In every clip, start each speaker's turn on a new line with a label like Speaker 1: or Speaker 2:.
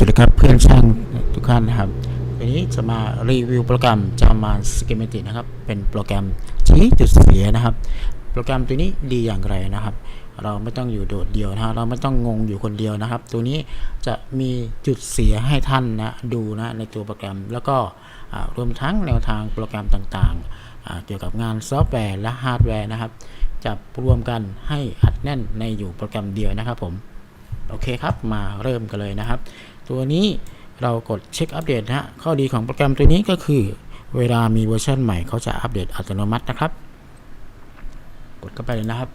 Speaker 1: สวัสดีครับเพื่อนช่างทุกท่านนะครับ วันนี้จะมารีวิวโปรแกรม Java Schematic นะครับ เป็นโปรแกรมชี้จุดเสียนะครับ โปรแกรมตัวนี้ดีอย่างไรนะครับ เราไม่ต้องอยู่โดดเดี่ยวนะเราไม่ต้องงงอยู่คนเดียวนะครับ ตัวนี้จะมีจุดเสียให้ท่านนะดูนะในตัวโปรแกรม แล้วก็รวมทั้งแนวทางโปรแกรมต่างๆ เกี่ยวกับงานซอฟต์แวร์และฮาร์ดแวร์นะครับจะรวมกันให้อัดแน่นในอยู่โปรแกรมเดียวนะครับผมโอเคครับ มาเริ่มกันเลยนะครับ ตัวนี้เรากดเช็คอัปเดตนะฮะข้อดีของโปรแกรมตัวนี้ก็คือ เวลามีเวอร์ชันใหม่เขาจะอัปเดตอัตโนมัตินะครับ กดเข้าไปเลยนะครับ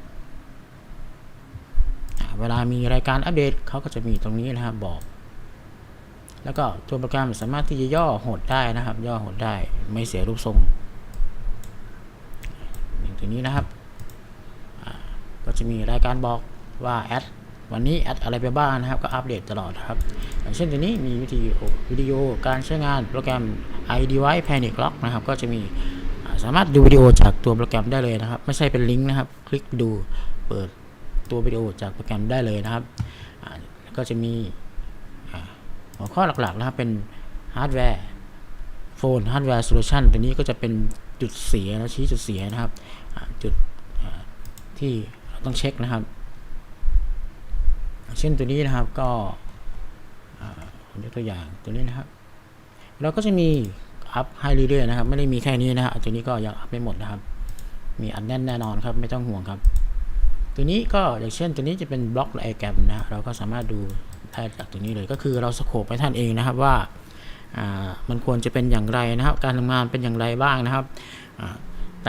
Speaker 1: เวลามีรายการอัปเดตเขาก็จะมีตรงนี้นะครับบอก แล้วก็ตัวโปรแกรมสามารถที่จะย่อหดได้นะครับ ย่อหดได้ไม่เสียรูปทรงอย่างตัวนี้นะครับก็จะมีรายการบอกว่าแอด วันนี้แอดอะไรไปบ้างนะครับ ก็อัปเดตตลอดครับ อย่างเช่นตัวนี้มีวิดีโอวิดีโอการใช้งานโปรแกรม iDevice Panic Lock นะครับ ก็จะมีสามารถดูวิดีโอจากตัวโปรแกรมได้เลยนะครับ ไม่ใช่เป็นลิงก์นะครับ คลิกดูเปิดตัววิดีโอจากโปรแกรมได้เลยนะครับ ก็จะมีหัวข้อหลักๆนะครับเป็นฮาร์ดแวร์โฟนฮาร์ดแวร์โซลูชันตัวนี้ก็จะเป็นจุดเสียและชี้จุดเสียนะครับจุดที่เราต้องเช็คนะครับ เช่นตัวนี้นะครับก็อ่าผมยกตัวอย่างตัวนี้นะครับ เราก็จะมีอัพให้เรื่อยๆนะครับไม่ได้มีแค่นี้นะฮะตัวนี้ก็ยังอัพไม่หมดนะครับ มีอันแน่นแน่นอนครับไม่ต้องห่วงครับ ตัวนี้ก็อย่างเช่นตัวนี้จะเป็นบล็อกไอแกรมนะเราก็สามารถดูได้จากตัวนี้เลยก็คือเราสโคปไปท่านเองนะครับว่าอ่ามันควรจะเป็นอย่างไรนะครับ การทำงานเป็นอย่างไรบ้างนะครับอ่า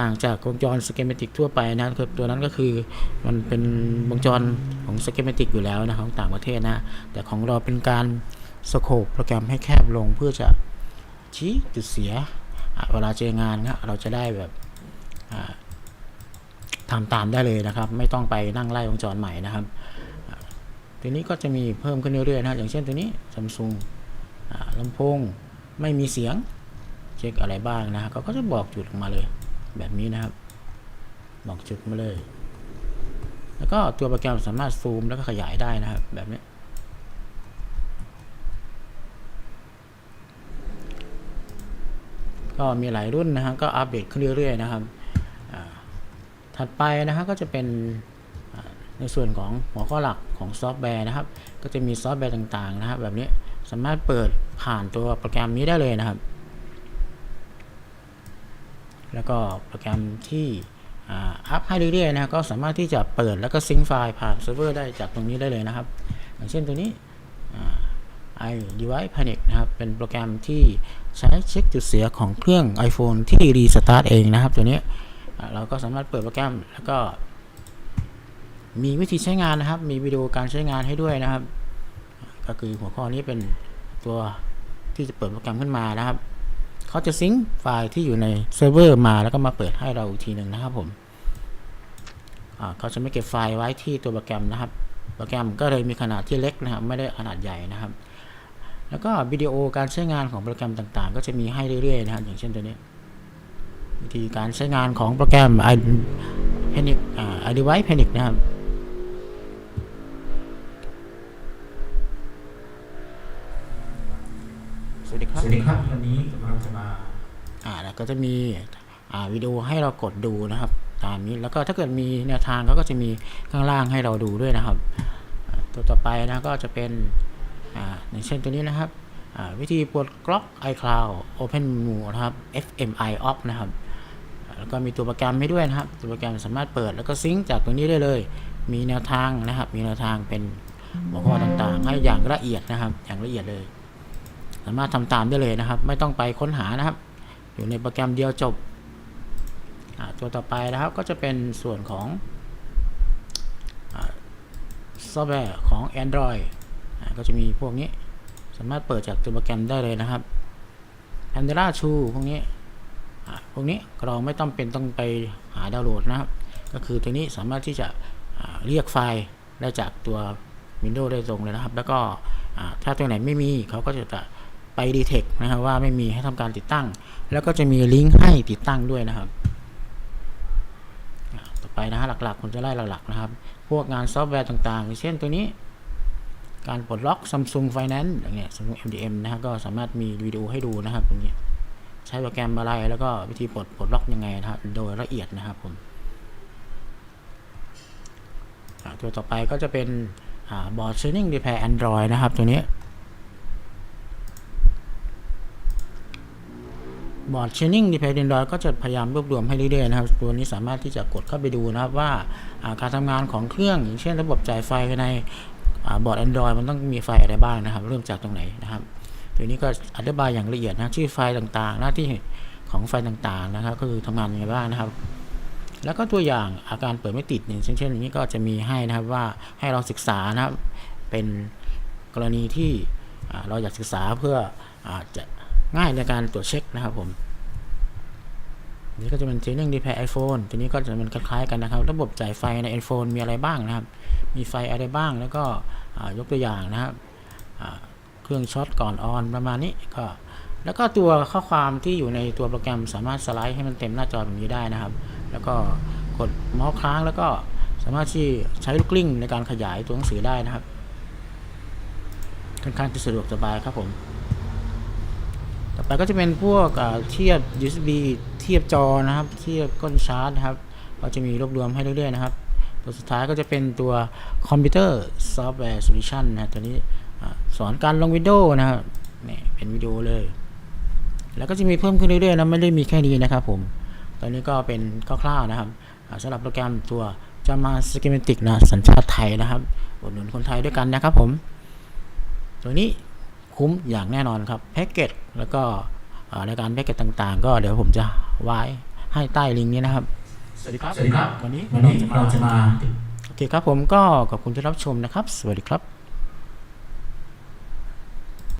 Speaker 1: ต่างจากวงจรสเกมติกทั่วไปนะครับตัวนั้นก็คือมันเป็นวงจรของสเกมติกอยู่แล้วนะของต่างประเทศนะ แต่ของเราเป็นการสโคปโปรแกรมให้แคบลงเพื่อจะชี้จุดเสีย เวลาเจองานนะเราจะได้แบบทำตามได้เลยนะครับ ไม่ต้องไปนั่งไล่วงจรใหม่นะครับตัวนี้ก็จะมีเพิ่มขึ้นเรื่อยๆนะครับอย่างเช่นตัวนี้ซัมซุงลำโพงไม่มีเสียงเช็คอะไรบ้างนะฮะเขาก็จะบอกจุดออกมาเลย แบบนี้นะครับบอกจุดมาเลย แล้วก็ตัวโปรแกรมสามารถซูมแล้วก็ขยายได้นะครับ แบบนี้ ก็มีหลายรุ่นนะฮะก็อัปเดตขึ้นเรื่อยๆนะครับถัดไปนะครับก็จะเป็นในส่วนของหัวข้อหลักของซอฟต์แวร์นะครับ ก็จะมีซอฟต์แวร์ต่างๆนะครับ แบบนี้สามารถเปิดผ่านตัวโปรแกรมนี้ได้เลยนะครับ แล้วก็โปรแกรมที่อัพให้เรื่อยๆนะครับก็สามารถที่จะเปิดแล้วก็ซิงค์ไฟล์ผ่านเซิร์ฟเวอร์ได้จากตรงนี้ได้เลยนะครับ อย่างเช่นตัวนี้อ่า i device panic นะครับ เป็นโปรแกรมที่ใช้เช็คจุดเสียของเครื่อง iPhone ที่รีสตาร์ทเองนะครับ ตัวนี้เราก็สามารถเปิดโปรแกรมแล้วก็ มีวิธีใช้งานนะครับ มีวิดีโอการใช้งานให้ด้วยนะครับ ก็คือหัวข้อนี้เป็นตัวที่จะเปิดโปรแกรมขึ้นมานะครับ เขาจะซิงค์ไฟล์ที่อยู่ในเซิร์ฟเวอร์มาแล้วก็มาเปิดให้เราอีกทีหนึ่งนะครับผมเขาจะไม่เก็บไฟล์ไว้ที่ตัวโปรแกรมนะครับ โปรแกรมก็เลยมีขนาดที่เล็กนะครับ ไม่ได้ขนาดใหญ่นะครับ แล้วก็วิดีโอการใช้งานของโปรแกรมต่างๆ ก็จะมีให้เรื่อยๆนะครับ อย่างเช่นตัวนี้วิธีการใช้งานของโปรแกรม i Panic อ่า iDevice Panic นะครับ วัสดีครับ
Speaker 2: วัสดีครับวันนี้กำลังจะมา
Speaker 1: อ่าแล้วก็จะมีอ่าวิดีโอให้เรากดดูนะครับ ตามนี้แล้วก็ถ้าเกิดมีแนวทางเขาก็จะมีข้างล่างให้เราดูด้วยนะครับ ตัวต่อไปนะก็จะเป็นอ่าอย่างเช่นตัวนี้นะครับอ่าวิธีปลดกล็อก iCloud Open Menu นะครับ FMI Off นะครับแล้วก็มีตัวโปรแกรมให้ด้วยนะครับ ตัวโปรแกรมสามารถเปิดแล้วก็ซิงค์จากตรงนี้ได้เลย มีแนวทางนะครับ มีแนวทางเป็นหัวข้อต่างๆ ให้อย่างละเอียดนะครับ อย่างละเอียดเลย สามารถทำตามได้เลยนะครับ ไม่ต้องไปค้นหานะครับ อยู่ในโปรแกรมเดียวจบ ตัวต่อไปนะครับก็จะเป็นส่วนของซอฟต์แวร์ของ Android อก็จะมีพวกนี้สามารถเปิดจากตัวโปรแกรมได้เลยนะครับ Pandora 2พวกนี้พวกนี้เราไม่ต้องเป็นต้องไปหาดาวน์โหลดนะครับ ก็คือตัวนี้สามารถที่จะเรียกไฟล์ได้จากตัว Windows ได้ตรงเลยนะครับ แล้วก็ถ้าตัวไหนไม่มีเขาก็จะ ไป detect นะครับว่าไม่มีให้ทำการติดตั้ง แล้วก็จะมีลิงก์ให้ติดตั้งด้วยนะครับต่อไปนะฮะหลักๆผมจะไล่หลักๆนะครับ พวกงานซอฟต์แวร์ต่างๆ เช่นตัวนี้ การปลดล็อก Samsung Finance อย่างเงี้ย Samsung MDM นะฮะก็สามารถมีวิดีโอให้ดูนะครับตรงนี้ใช้โปรแกรมอะไรแล้วก็วิธีปลดปลดล็อกยังไงนะครับโดยละเอียดนะครับผมตัวต่อไปก็จะเป็นบอร์ด Training Repair Android นะครับตัวนี้ บอร์ด Training Repair Android ก็จะพยายามรวบรวมให้เรื่อยๆนะครับ ตัวนี้สามารถที่จะกดเข้าไปดูนะครับว่าการทำงานของเครื่องอย่างเช่นระบบจ่ายไฟภายในบอร์ด Android มันต้องมีไฟอะไรบ้างนะครับ เริ่มจากตรงไหนนะครับ ตัวนี้ก็อธิบายอย่างละเอียดนะชื่อไฟต่างๆ หน้าที่ของไฟต่างๆนะครับ ก็คือทำงานยังไงบ้างนะครับ แล้วก็ตัวอย่างอาการเปิดไม่ติดเนี่ยเช่นเช่นอย่างนี้ก็จะมีให้นะครับว่าให้เราศึกษานะครับเป็นกรณีที่เราอยากศึกษาเพื่ออจะ ง่ายในการตรวจเช็คนะครับผมนี่ก็จะเป็นเทรนนิ่งดีแพร์ไอโฟนตัวนี้ก็จะเป็นคล้ายๆกันนะครับ ระบบจ่ายไฟใน iPhone มีอะไรบ้างนะครับ มีไฟอะไรบ้างแล้วก็ยกตัวอย่างนะครับเครื่องช็อตก่อนออนประมาณนี้ก็แล้วก็ตัวข้อความที่อยู่ในตัวโปรแกรมสามารถสไลด์ให้มันเต็มหน้าจอแบบนี้ได้นะครับ แล้วก็กดเมาส์ค้างแล้วก็สามารถที่ใช้ลูกกลิ้งในการขยายตัวหนังสือได้นะครับค่อนข้างจะสะดวกสบายครับผม ต่ก็จะเป็นพวกเทียบ USB เทียบจอนะครับ เทียบก้นชาร์จนะครับก็จะมีรวบรวมให้เรื่อยๆนะครับ ตัวสุดท้ายก็จะเป็นตัวคอมพิวเตอร์ซอฟต์แวร์โซลูชันนะครับตัวนี้สอนการลงวิดีโอนะครับนี่เป็นวิดีโอเลย แล้วก็จะมีเพิ่มขึ้นเรื่อยๆนะไม่ได้มีแค่นี้นะครับผม ตอนนี้ก็เป็นคร่าวๆนะครับสำหรับโปรแกรมตัวจามาสกิมติกนะสัญชาติไทยนะครับอุดหนุนคนไทยด้วยกันนะครับผม ตัวนี้ คุ้มอย่างแน่นอนครับแพ็กเกจแล้วก็อ่ารายการแพ็กเกจต่างๆ ก็เดี๋ยวผมจะไว้ให้ใต้ลิงก์นี้นะครับ สวัสดีครับ
Speaker 2: สวัสดีครับ
Speaker 1: วันนี้
Speaker 2: วันนี้เราจะมา
Speaker 1: โอเคครับผมก็ขอบคุณที่รับชมนะครับ สวัสดีครับ